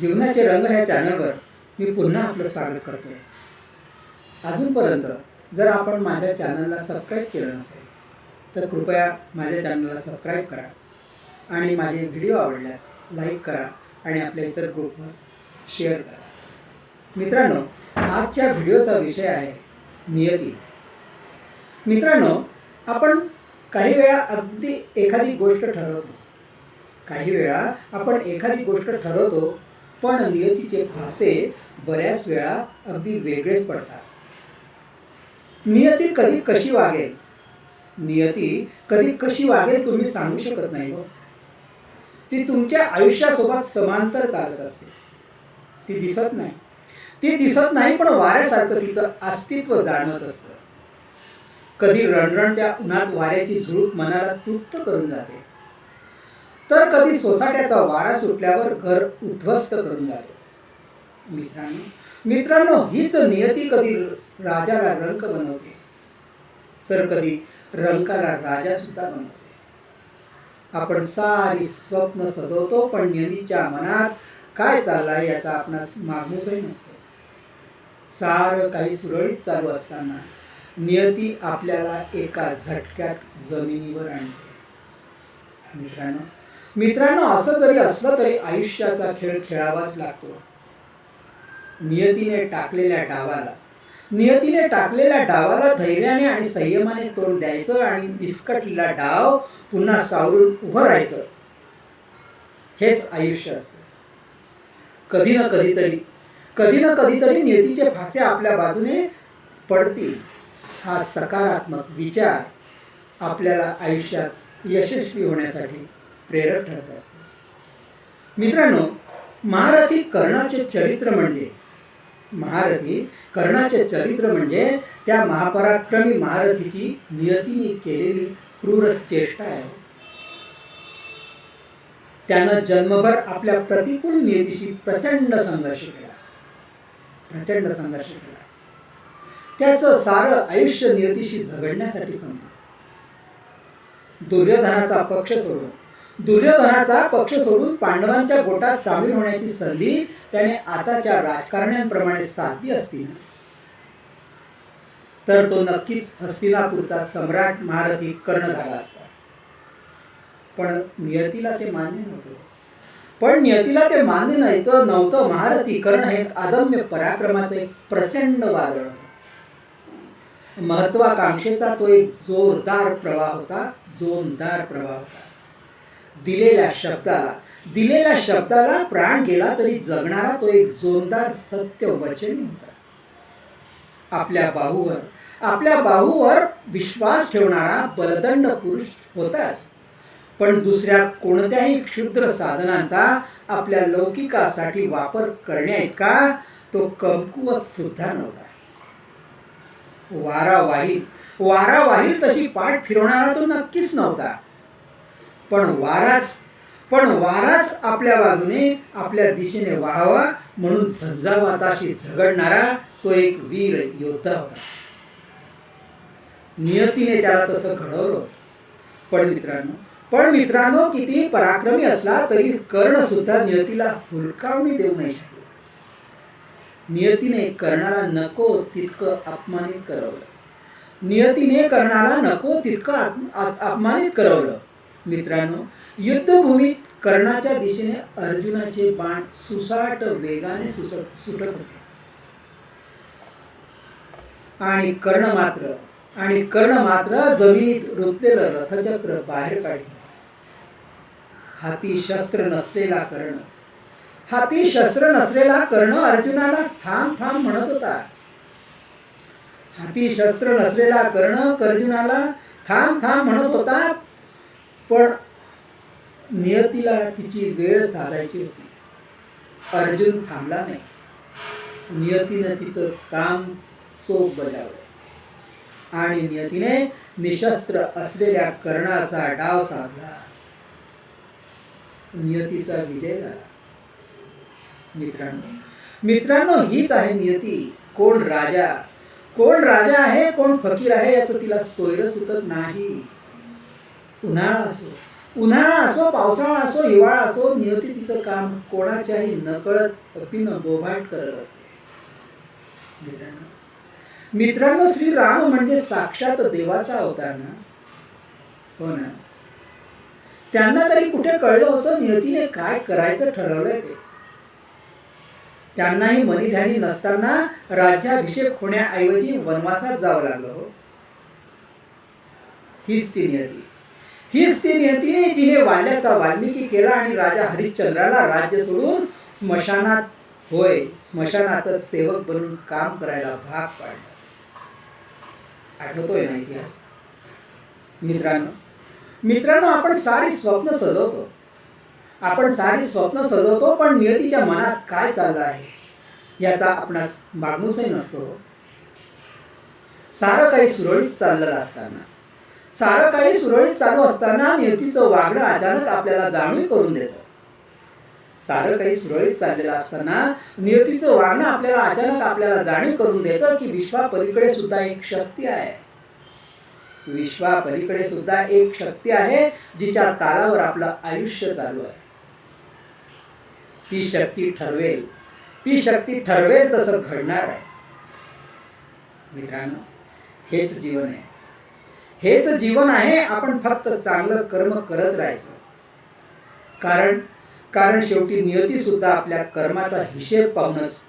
जीवनाचे रंग ह्या चॅनलवर मी पुन्हा आपलं स्वागत करतो आहे अजूनपर्यंत जर आपण माझ्या चॅनलला सबस्क्राईब केलं नसेल तर कृपया माझ्या चॅनलला सबस्क्राईब करा आणि माझे व्हिडिओ आवडल्यास लाईक करा आणि आपल्या इतर ग्रुपवर शेअर करा. मित्रांनो आजच्या व्हिडिओचा विषय आहे नियती. मित्रांनो आपण काही वेळा अगदी एखादी गोष्ट ठरवतो. काही वेळा आपण एखादी गोष्ट ठरवतो पण नियतीचे फासे बऱ्याच वेळा अगदी वेगळेच पडतात. नियती कधी कशी वागेल? नियती कधी कशी वागेल तुम्ही सांगू शकत नाही हो. ती तुमच्या आयुष्यासोबत समांतर चालत असते. ती दिसत नाही. ती दिसत नाही पण वाऱ्यासारखं तिचं अस्तित्व जाणवत असतं. कधी रणरण त्या उन्हात वाऱ्याची झुळूक मनाला तृप्त करून जाते. तर कधी सोसाट्याचा वारा सुटल्यावर घर उद्ध्वस्त करून जाते. मित्रांनो मित्रांनो हीच नियती कधी राजाला रंक बनवते. तर कधी रंकाला राजा सुद्धा बनवते. आपण सारी स्वप्न सजवतो पण नियतीच्या मनात काय चाललाय याचा आपणास मागमूसही नसतो. सारं काही सुरळीत चालू असताना नियती आपल्याला एका झटक्यात जमिनीवर आणते. मित्रांनो मित्रांनो असं जरी असलं तरी आयुष्याचा खेळ खेळावाच लागतो. नियतीने टाकलेल्या डावाला. नियतीने टाकलेल्या डावाला धैर्याने आणि संयमाने तोंड द्यायचं आणि विस्कटलेला डाव पुन्हा सावरून उभं राहायचं. हेच आयुष्य असतं. कधी ना कधीतरी कधी ना कधीतरी नियतीचे फासे आपल्या बाजूने पडतील. हा सकारात्मक विचार आपल्याला आयुष्यात यशस्वी होण्यासाठी प्रेरक ठरत असते. मित्रांनो महारथी कर्णाचे चरित्र म्हणजे महारथी कर्णाचे चरित्र म्हणजे त्या महापराक्रमी महारथीची नियतीने केलेली क्रूर चेष्टा आहे. त्यानं जन्मभर आपल्या प्रतिकूल नियतीशी प्रचंड संघर्ष केला. प्रचंड संघर्ष केला. त्याचं सारं आयुष्य नियतीशी झगडण्यासाठी संपलं. दुर्योधनाचा पक्ष सोडून दुर्योधनाचा पक्ष सोडून पांडवांच्या गोटात सामील होण्याची संधी त्याने आताच्या राजकारण्यांप्रमाणे साधली असती. तर तो नक्कीच हस्तिनापूरचा सम्राट महारथी कर्ण झाला असता. पण नियतीला ते मान्य नव्हतं. पण नियतीला ते मान्य नाही तर नव्हतं महारथी कर्ण हे अदम्य पराक्रमाचं एक प्रचंड वादळ. महत्वाकांक्षेचा तो एक जोरदार प्रवाह होता जोरदार प्रवाह होता. दिलेल्या शब्दाला. दिलेल्या शब्दाला प्राण गेला तरी जगणारा तो एक जोरदार सत्य वचन होता आपल्या बाहूवर आपल्या बाहूवर विश्वास ठेवणारा बलदंड पुरुष होताच. पण दुसऱ्या कोणत्याही क्षुद्र साधनांचा आपल्या लौकिकासाठी वापर करण्याइतका तो कमकुवत सुद्धा नव्हता. वारा वाहीर वारा वाहीर तशी पाठ फिरवणारा तो नक्कीच नव्हता. पण वाराच पण वाराच आपल्या बाजूने आपल्या दिशेने वाहावा म्हणून झंझावाताशी झगडणारा तो एक वीर योद्धा होता. नियतीने त्याला तसं घडवलं होतं. पण मित्रांनो पण मित्रांनो किती पराक्रमी असला तरी कर्ण सुद्धा नियतीला हुलकावणी देऊ नाही शकला. नियतीने कर्णाला नको तितकं अपमानित करवलं. नियतीने कर्णाला नको तितकं अपमानित करवलं. मित्रांनो युद्धभूमीत कर्णाच्या दिशेने अर्जुनाचे बाण सुसाट वेगाने सुसट सुटत होते. आणि कर्ण मात्र आणि कर्ण मात्र जमिनीत रुतलेलं रथचक्र बाहेर काढित हाती शस्त्र नसलेला कर्ण हाती शस्त्र नसलेला कर्ण अर्जुनाला थांब थांब म्हणत होता. हाती शस्त्र नसलेला कर्ण अर्जुनाला थांब थांब म्हणत होता पण नियतीला तिची वेळ साधायची होती. अर्जुन थांबला नाही. नियतीनं तिचं काम चोख बजावलं. आणि नियतीने निशस्त्र असलेल्या कर्णाचा डाव साधला. नियतीचा विजय झाला. मित्रांनो मित्रांनो हीच आहे नियती. कोण राजा? कोण राजा आहे? कोण फकीर आहे? याचं तिला सोयरं सुचत नाही. उन्हाळा असो. उन्हाळा असो पावसाळा असो हिवाळा असो नियती तिचं काम कोणाच्याही नकळत अपिनं बोभाट करत असते. मित्रांनो श्री श्रीराम म्हणजे साक्षात देवाचा अवतार ना? हो ना? त्यांना तरी कुठे कळलं होतं नियतीने काय करायचं ठरवलंय ते? त्यांनाही मनीध्यानी नसताना राज्याभिषेक होण्याऐवजी वनवासात जावं लागलं हो. हीच ती नियती. हीच ती नियती जिने वाल्याचा वाल्मिकी केला आणि राजा हरिश्चंद्राला राज्य सोडून स्मशानात होय स्मशानातच सेवक बनून काम करायला भाग पाडला. आठवतोय ना इतिहास? मित्रांनो मित्रांनो आपण सारी स्वप्न सजवतो. आपण सारी स्वप्न सजवतो पण नियतीच्या मनात काय चाललं आहे याचा आपणास मागणूसही नसतो. सारं काही सुरळीत चाललेलं असताना. सारं काही सुरळीत चालू असताना नियतीचं वागणं अचानक आपल्याला जाणीव करून देतं. सारं काही सुरळीत चाललेलं असताना नियतीचं वागणं आपल्याला अचानक आपल्याला जाणीव करून देतं की विश्वापलीकडे सुद्धा एक शक्ती आहे. विश्वापलीकडे सुद्धा एक शक्ती आहे जिच्या तालावर आपलं आयुष्य चालू आहे. ती शक्ती ठरवेल. ती शक्ती ठरवेल तसं घडणार आहे. मित्रांनो हेच जीवन आहे. हेच जीवन आहे आपण फक्त चांगलं कर्म करत राहायचं. कारण कारण शेवटी नियती सुद्धा आपल्या कर्माचा हिशेब पाहूनच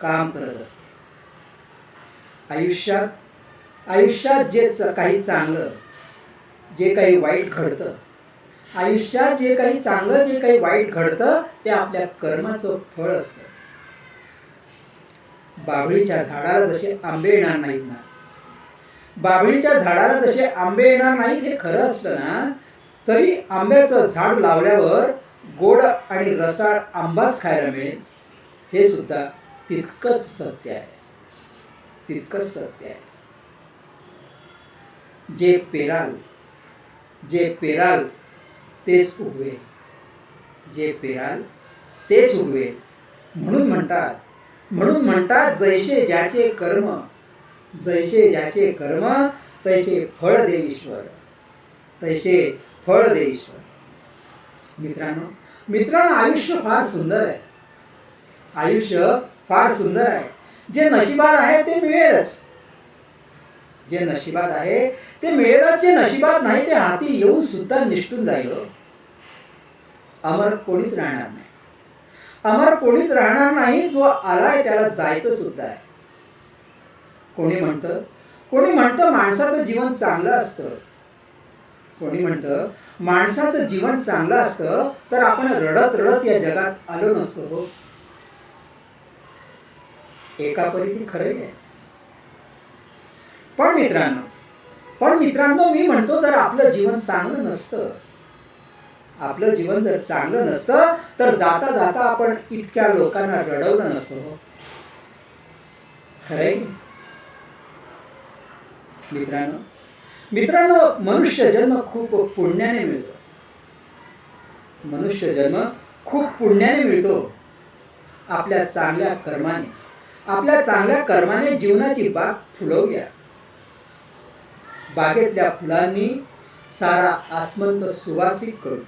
काम करत असते. आयुष्यात आयुष्यात जे काही चांगलं जे काही वाईट घडतं आयुष्यात जे काही चांगलं जे काही वाईट घडतं ते आपल्या कर्माचं फळ असतं. बाबळीच्या झाडाला जसे आंबे येणार नाहीत ना बाबळीच्या झाडाला जसे आंबे येणार नाही हे खरं असलं ना तरी आंब्याचं झाड लावल्यावर गोड आणि रसाळ आंबाच खायला मिळेल. हे सुद्धा तितकंच सत्य आहे. तितकंच सत्य आहे. जे पेराल जे पेराल तेच उगवे. जे पेराल तेच उगवे. म्हणून म्हणतात म्हणून म्हणतात जैसे ज्याचे कर्म जैसे ज्याचे कर्म तैसे फळ दे ईश्वर. तैसे फळ दे ईश्वर. मित्रांनो मित्रांनो आयुष्य फार सुंदर आहे. आयुष्य फार सुंदर आहे. जे नशिबात आहे ते मिळेलच. जे नशिबात आहे ते मिळेलच. जे नशिबात नाही ते हाती येऊन सुद्धा निष्ठून जाईल हो. अमर कोणीच राहणार नाही. अमर कोणीच राहणार नाही जो आलाय त्याला जायचं सुद्धा आहे. कोणी म्हणतं? कोणी म्हणतं माणसाचं जीवन चांगलं असतं? कोणी म्हणतं? माणसाचं जीवन चांगलं असतं तर आपण रडत रडत या जगात आलो नसतो हो. एका परीती खरंही आहे. पण मित्रांनो पण मित्रांनो मी म्हणतो जर आपलं जीवन चांगलं नसतं आपलं जीवन जर चांगलं नसतं तर जाता जाता आपण इतक्या लोकांना रडवलं नसतं हो. खरं खरंय मित्रांनो मित्रांनो मनुष्य जन्म खूप पुण्याने मिळतो. मनुष्य जन्म खूप पुण्याने मिळतो. आपल्या चांगल्या कर्माने. आपल्या चांगल्या कर्माने जीवनाची बाग फुलवूया. बागेतल्या फुलांनी सारा आसमंत सुवासिक करू.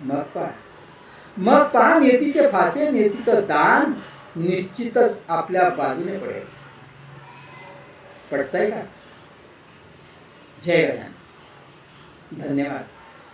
मग पहा. मग पहा नेतीचे फासे नेतीचं दान निश्चितच आपल्या बाजूने पडेल. पडतंय का? जय गजान धन्यवाद.